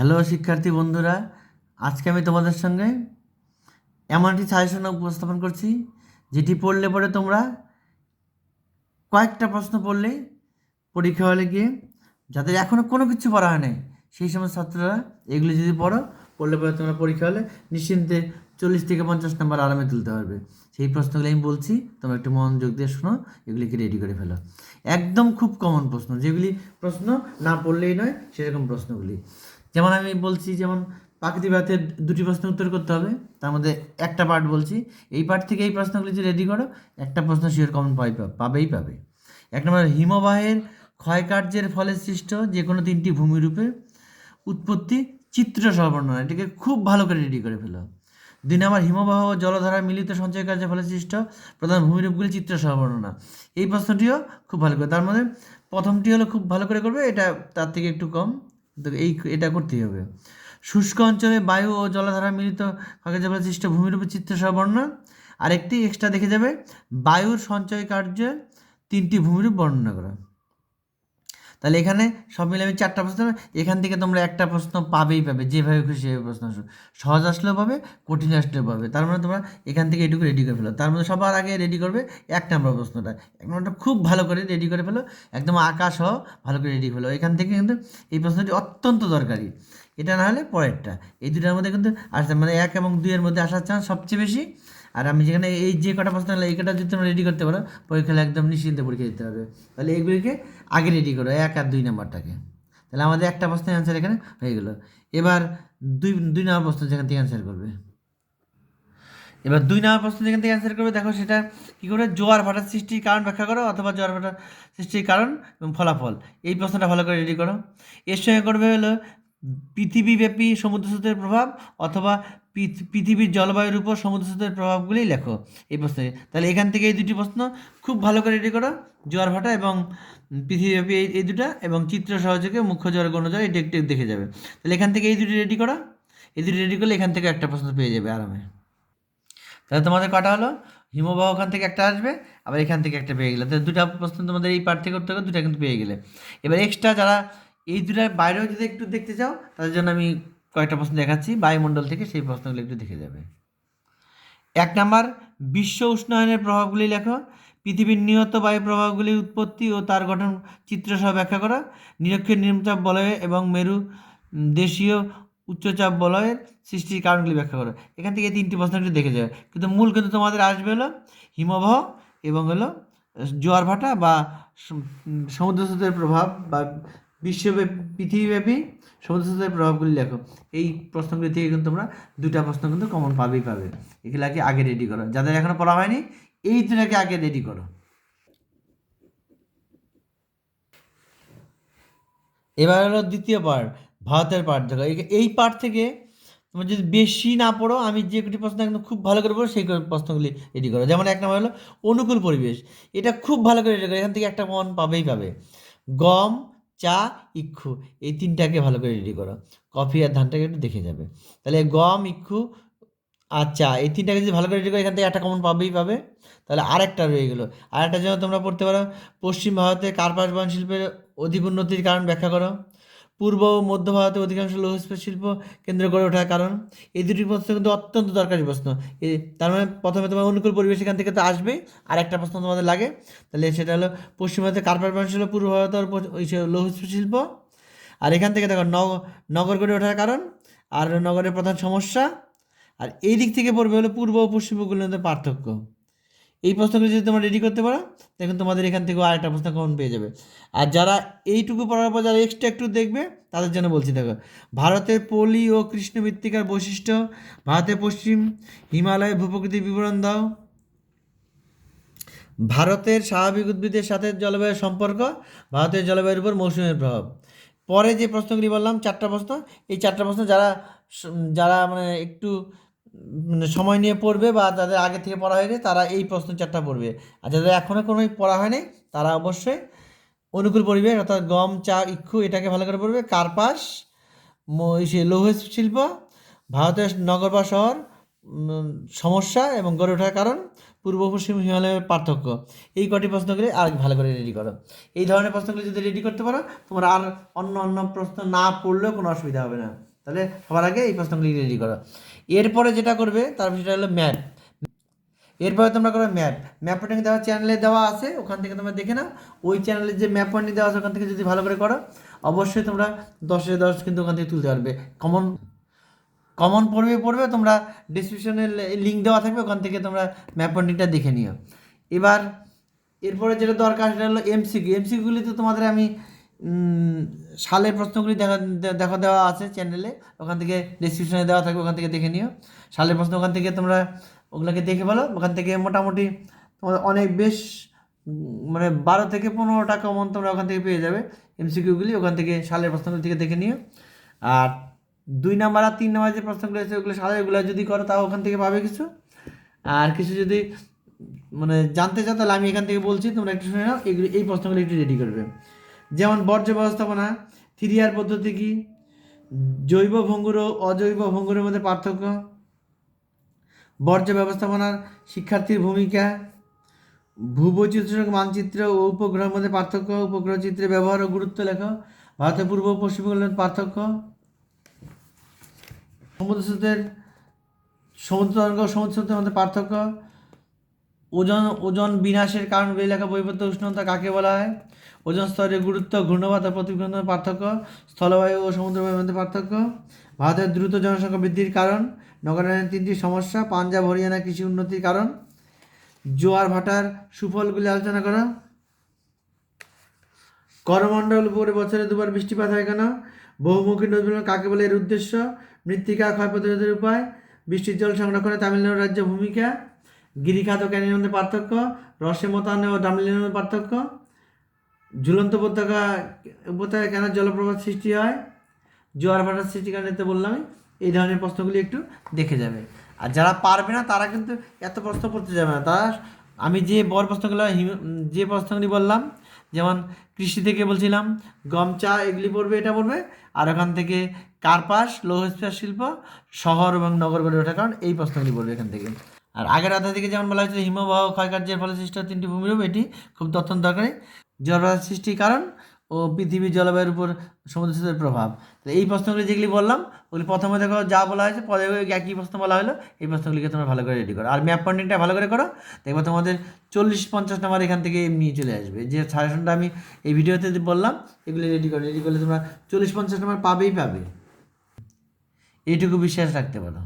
Hello শিক্ষার্থী বন্ধুরা, আজকে আমি তোমাদের সঙ্গে এমন একটি সাজেশন উপস্থাপন করছি, যেটি পড়লে পরে তোমরা কয়েকটা প্রশ্ন পড়লে পরীক্ষা হলে গিয়ে, যাদের এখনও কোনো কিছু পড়া হয় নাই, সেই সমস্ত ছাত্ররা এগুলি যদি পড়ো, পড়লে পরে তোমরা পরীক্ষা হলে নিশ্চিন্তে চল্লিশ থেকে পঞ্চাশ নাম্বার আরামে তুলতে পারবে। সেই প্রশ্নগুলি আমি বলছি, তোমরা একটু মনোযোগ দিয়ে শোনো, এগুলিকে রেডি করে ফেলো। একদম খুব কমন প্রশ্ন, যেগুলি প্রশ্ন না পড়লেই নয়, সেরকম প্রশ্নগুলি। যেমন আমি বলছি, যেমন প্রাকৃতিক ভাতের দুটি প্রশ্ন উত্তর করতে হবে। তার মধ্যে একটা পার্ট বলছি, এই পার্ট থেকে এই প্রশ্নগুলি যদি রেডি করো, একটা প্রশ্ন শিওর কমন পাই পাবেই পাবে। এক নম্বর, হিমবাহের ক্ষয়কার্যের ফলে সৃষ্ট যে কোনো তিনটি ভূমিরূপে উৎপত্তি চিত্র সহ বর্ণনা এটাকে খুব ভালো করে রেডি করে ফেলো। দুই নম্বর, হিমবাহ ও জলধারা মিলিত সঞ্চয় কার্যের ফলে সৃষ্ট প্রধান ভূমিরূপগুলি চিত্র সহ বর্ণনা এই প্রশ্নটিও খুব ভালো করে তার মধ্যে প্রথমটি হলো খুব ভালো করে করবে, এটা তার থেকে একটু কম। তো এই এটা করতেই হবে। শুষ্ক অঞ্চলে বায়ু ও জলাধারা মিলিত কাগজে সৃষ্ট ভূমিরূপে চিত্র সহ বর্ণনা। আরেকটি এক্সট্রা দেখে যাবে। বায়ুর সঞ্চয় কার্যের তিনটি ভূমিরূপ বর্ণনা করা। তাহলে এখানে সব মিলে আমি চারটা প্রশ্ন। এখান থেকে তোমরা একটা প্রশ্ন পাবেই পাবে, যেভাবে খুশি সেভাবে প্রশ্ন আসবে সহজ আসলেও পাবে, কঠিন আসলেও পাবে। তার মানে তোমরা এখান থেকে এটুকু রেডি করে ফেলো। তার মধ্যে সবার আগে রেডি করবে এক নম্বর প্রশ্নটা। এক নম্বরটা খুব ভালো করে রেডি করে ফেলো, একদম আকাশ সহ ভালো করে রেডি ফেলো। এখান থেকে কিন্তু এই প্রশ্নটি অত্যন্ত দরকারি। এটা না হলে পরেরটা। এই দুটার মধ্যে কিন্তু আসতে মানে এক এবং দুইয়ের মধ্যে আসার চান্স সবচেয়ে বেশি। আর আমি যেখানে এই যে কটা প্রশ্ন এই কটা যদি তোমরা রেডি করতে পারো, পরীক্ষা একদম নিশ্চিন্তে পরীক্ষা দিতে হবে। তাহলে এগুলিকে আগে রেডি করো, এক আর দুই নাম্বারটাকে। তাহলে আমাদের একটা প্রশ্নের অ্যান্সার এখানে হয়ে গেলো। এবার দুই দুই নম্বর প্রশ্ন যেখান থেকে অ্যান্সার করবে। এবার দুই নম্বর প্রশ্ন যেখান থেকে অ্যান্সার করবে, দেখো সেটা কী করে? জোয়ার ভাটার সৃষ্টির কারণ ব্যাখ্যা করো, অথবা জোয়ার ভাটার সৃষ্টির কারণ এবং ফলাফল। এই প্রশ্নটা ভালো করে রেডি করো। এর সঙ্গে করবে হলো পৃথিবীব্যাপী সমুদ্র স্রোতের প্রভাব অথবা পৃথিবীর জলবায়ুর উপর সমুদ্র স্রোতের প্রভাবগুলি লেখো এই প্রশ্নে। তাহলে এখান থেকে এই দুটি প্রশ্ন খুব ভালো করে রেডি করো, জোয়ার ভাটা এবং পৃথিবীব্যাপী এই এই দুটা এবং চিত্র সহযোগে মুখ্য জ্বর গণজ্বর এটা একটু দেখে যাবে। তাহলে এখান থেকে এই দুটি রেডি করো, এই দুটি রেডি করলে এখান থেকে একটা প্রশ্ন পেয়ে যাবে আরামে। তাহলে তোমাদের কটা হলো? হিমবাহ ওখান থেকে একটা আসবে, আবার এখান থেকে একটা পেয়ে গেলে। তাহলে দুটা প্রশ্ন তোমাদের এই পার্ট থেকে করতে হবে দুটা কিন্তু পেয়ে গেলে। এবার এক্সট্রা যারা এই দুটার বাইরেও যদি একটু দেখতে চাও, তাদের জন্য আমি কয়েকটা প্রশ্ন দেখাচ্ছি। বায়ুমণ্ডল থেকে সেই প্রশ্নগুলো একটু দেখে যাবে। এক নাম্বার, বিশ্ব উষ্ণায়নের প্রভাবগুলি লেখো। পৃথিবীর নিহত বায়ু প্রভাবগুলির উৎপত্তি ও তার গঠন চিত্রসহ ব্যাখ্যা করা। নিরক্ষের নিম্নচাপ বলয়ে এবং মেরু দেশীয় উচ্চচাপ বলয়ের সৃষ্টির কারণগুলি ব্যাখ্যা করো। এখান থেকে তিনটি প্রশ্ন একটু দেখে যাবে কিন্তু মূল কিন্তু তোমাদের আসবে হলো হিমবাহ এবং হলো জোয়ার ভাটা বা সম- সমুদ্র স্রোতের প্রভাব বা বিশ্বব্যাপী, পৃথিবীব্যাপী সমুদ্র প্রভাবগুলি লেখো। এই প্রশ্নগুলি থেকে কিন্তু তোমরা দুটা প্রশ্ন কিন্তু কমন পাবেই পাবে। এগুলাকে আগে রেডি করো। যাদের এখনও পড়া হয়নি, এই দুটাকে আগে রেডি করো। এবার হলো দ্বিতীয় পার্ট ভারতের পার্ট দেখো। এই- এই পার্ট থেকে তোমরা যদি বেশি না পড়ো, আমি যে কটি প্রশ্ন একদম খুব ভালো করে পড়ো সেই প্রশ্নগুলি রেডি করো। যেমন এক নম্বর হলো, অনুকূল পরিবেশ। এটা খুব ভালো করে রেডি করো। এখান থেকে একটা মন পাবেই পাবে। গম চা, ইক্ষু, এই তিনটাকে ভালো করে রেডি করো। কফি আর ধানটাকে একটু দেখে যাবে। তাহলে গম, ইক্ষু আর চা, এই তিনটাকে যদি ভালো করে রেডি করো, এখান থেকে একটা কমন পাবেই পাবে। তাহলে আরেকটা রয়ে গেলো। আর একটা জন্য তোমরা পড়তে পারো, পশ্চিম ভারতে কার্পাস বন শিল্পের অধিক উন্নতির কারণ ব্যাখ্যা করো। পূর্ব ও মধ্য ভারতে অধিকাংশ লৌহ ইস্পাত শিল্প কেন্দ্র করে ওঠার কারণ? এই দুটি প্রশ্ন কিন্তু অত্যন্ত দরকারি প্রশ্ন। তার মানে প্রথমে তোমার অনুকূল পরিবেশ এখান থেকে তো আসবেই। আর একটা প্রশ্ন তোমাদের লাগে। তাহলে সেটা হলো, পশ্চিম ভারতে কার্পাস বয়ন শিল্প পূর্ব ভারতে লৌহ ইস্পাত শিল্প আর এখান থেকে দেখো, নগ, নগর গড়ে ওঠার কারণ আর নগরের প্রধান সমস্যা। আর এই দিক থেকে পড়বে হলো পূর্ব ও পশ্চিমগুলোর মধ্যে পার্থক্য। এই প্রশ্নগুলো যদি তোমরা রেডি করতে পারো তখন তোমাদের এখান থেকেও আরেকটা প্রশ্ন কমন পেয়ে যাবে। আর যারা এইটুকু পড়ার পর যারা এক্সট্রা একটু দেখবে, তাদের জন্য বলছি দেখো, ভারতের পলি ও কৃষ্ণ মৃত্তিকার বৈশিষ্ট্য, ভারতের পশ্চিম হিমালয় ভূপ্রকৃতির বিবরণ দাও। ভারতের স্বাভাবিক উদ্ভিদের সাথে জলবায়ুর সম্পর্ক, ভারতের জলবায়ুর উপর মৌসুমের প্রভাব। পরে যে প্রশ্নগুলি বললাম, চারটা প্রশ্ন, এই চারটা প্রশ্ন যারা যারা মানে একটু সময় নিয়ে পড়বে বা যাদের আগে থেকে পড়া হয়নি, তারা এই প্রশ্ন চারটা পড়বে। আর যাদের এখনও কোনো পড়া হয়নি, তারা অবশ্যই অনুকূল পরিবেশ, অর্থাৎ গম, চা, ইক্ষু, এটাকে ভালো করে পড়বে। কার্পাস লৌহ শিল্প, ভারতের নগর বা শহর সমস্যা এবং গড়ে ওঠার কারণ, পূর্ব পশ্চিম হিমালয়ের পার্থক্য। এই কটি প্রশ্নগুলি আর ভালো করে রেডি করো। এই ধরনের প্রশ্নগুলি যদি রেডি করতে পারো, তোমরা আর অন্য অন্য প্রশ্ন না পড়লেও কোনো অসুবিধা হবে না। তাহলে সবার আগে এই প্রশ্নগুলি রেডি করো। এরপরে যেটা করবে তারপর সেটা হলো ম্যাপ এরপরে তোমরা করো ম্যাপ ম্যাপ পয়েন্টিং দেওয়া চ্যানেলে দেওয়া আছে, ওখান থেকে তোমরা দেখে নাও। ওই চ্যানেলে যে ম্যাপ পয়েন্টিং দেওয়া আছে, ওখান থেকে যদি ভালো করে করো, অবশ্যই তোমরা দশে দশ কিন্তু ওখান থেকে তুলতে পারবে। কমন কমন পড়বে পড়বে, তোমরা ডিসক্রিপশনে লিঙ্ক দেওয়া থাকবে, ওখান থেকে তোমরা ম্যাপ পয়েন্টিংটা দেখে নিও। এবার, এরপরে যেটা দরকার, সেটা হলো এমসিকিউ এমসিকিউগুলিতে তোমাদের আমি সালের প্রশ্নগুলি দেখা দেখা দেওয়া আছে চ্যানেলে ওখান থেকে ডিসক্রিপশনে দেওয়া থাকবে ওখান থেকে দেখে নিও। সালের প্রশ্ন, ওখান থেকে তোমরা ওগুলোকে দেখে বলো ওখান থেকে মোটামুটি তোমাদের অনেক বেশ মানে বারো থেকে পনেরোটা কমন তোমরা ওখান থেকে পেয়ে যাবে এমসিকিউগুলি ওখান থেকে সালের প্রশ্নগুলি থেকে দেখে নিও। আর দুই নাম্বার আর তিন নাম্বার যে প্রশ্নগুলো আছে, ওগুলো সালেরগুলো যদি করো, তাও ওখান থেকে পাবে কিছু। আর কিছু যদি মানে জানতে চাও, তাহলে আমি এখান থেকে বলছি, তোমরা একটু শুনে নাও। এগুলো, এই প্রশ্নগুলো একটু রেডি করবে। যেমন বর্জ্য ব্যবস্থাপনা থ্রি আর পদ্ধতি কি? জৈব ভঙ্গুর ও অজৈব ভঙ্গুরের মধ্যে পার্থক্য? বর্জ্য ব্যবস্থাপনার শিক্ষার্থীর ভূমিকা? ভূবৈচিত্র্য মানচিত্র ও উপগ্রহের মধ্যে পার্থক্য? উপগ্রহ চিত্রের ব্যবহার ও গুরুত্ব লেখো। ভারতের পূর্ব ও পশ্চিম পার্থক্য? সমুদ্র সমুদ্র তরঙ্গ সমুদ্র মধ্যে পার্থক্য? ওজন ওজন বিনাশের কারণগুলি লেখা পরিবর্তন উষ্ণতা কাকে বলা হয়? ওজন স্তরের গুরুত্ব, ঘূর্ণবাত প্রতিঘূর্ণতার পার্থক্য, স্থলবায়ু ও সমুদ্রবায়ুর মধ্যে পার্থক্য, ভারতের দ্রুত জনসংখ্যা বৃদ্ধির কারণ নগরায়নের তিনটি সমস্যা, পাঞ্জাব, হরিয়ানা কৃষি উন্নতির কারণ। জোয়ার ভাটার সুফলগুলি আলোচনা করা। করমণ্ডল উপরে বছরে দুবার বৃষ্টিপাত হয় কেন? বহুমুখী নদী কাকে বলে এর উদ্দেশ্য? মৃত্তিকা ক্ষয় প্রতিরোধের উপায়? বৃষ্টির জল সংরক্ষণে তামিলনাড়ু রাজ্য ভূমিকা? গিরিখাত ও ক্যানির মধ্যে পার্থক্য রসে মতানে ও ডামলিনের মধ্যে পার্থক্য। ঝুলন্ত উপত্যকা, উপত্যকায় কেন জলপ্রপাত সৃষ্টি হয়? জোয়ার ভাটার সৃষ্টি কারণে তো বললামই এই ধরনের প্রশ্নগুলি একটু দেখে যাবে। আর যারা পারবে না, তারা কিন্তু এত প্রশ্ন করতে যাবে না। তারা, আমি যে বড় প্রশ্নগুলো যে প্রশ্নগুলি বললাম, যেমন কৃষি থেকে বলছিলাম, গম, চা, এগুলি পড়বে, এটা পড়বে। আর ওখান থেকে কার্পাস লৌহ শিল্প, শহর এবং নগর গড়ে ওঠার কারণ এই প্রশ্নগুলি পড়বে এখান থেকে। আর আগের অধ্যায় থেকে যেমন বলা হয়েছিল হিমবাহ, ক্ষয়কার্যের ফলে সৃষ্ট তিনটি ভূমিরূপ এটি খুব অত্যন্ত দরকারি জলবায়ু সৃষ্টির কারণ ও পৃথিবীর জলবায়ুর উপর সমুদ্র প্রভাব। তো এই প্রশ্নগুলি যেগুলি বললাম, ওগুলি প্রথমে দেখো যা বলা হয়েছে, পরে একই প্রশ্ন বলা হলো, এই প্রশ্নগুলিকে তোমরা ভালো করে রেডি করো। আর ম্যাপ পয়েন্টিংটা ভালো করে করো, দেখবে তোমাদের চল্লিশ পঞ্চাশ নাম্বার এখান থেকে এমনি চলে আসবে। যে সাজেশনটা আমি এই ভিডিওতে বললাম, এগুলি রেডি করো। রেডি করলে তোমরা চল্লিশ পঞ্চাশ নাম্বার পাবেই পাবে। এইটুকু বিশ্বাস রাখতে পারো।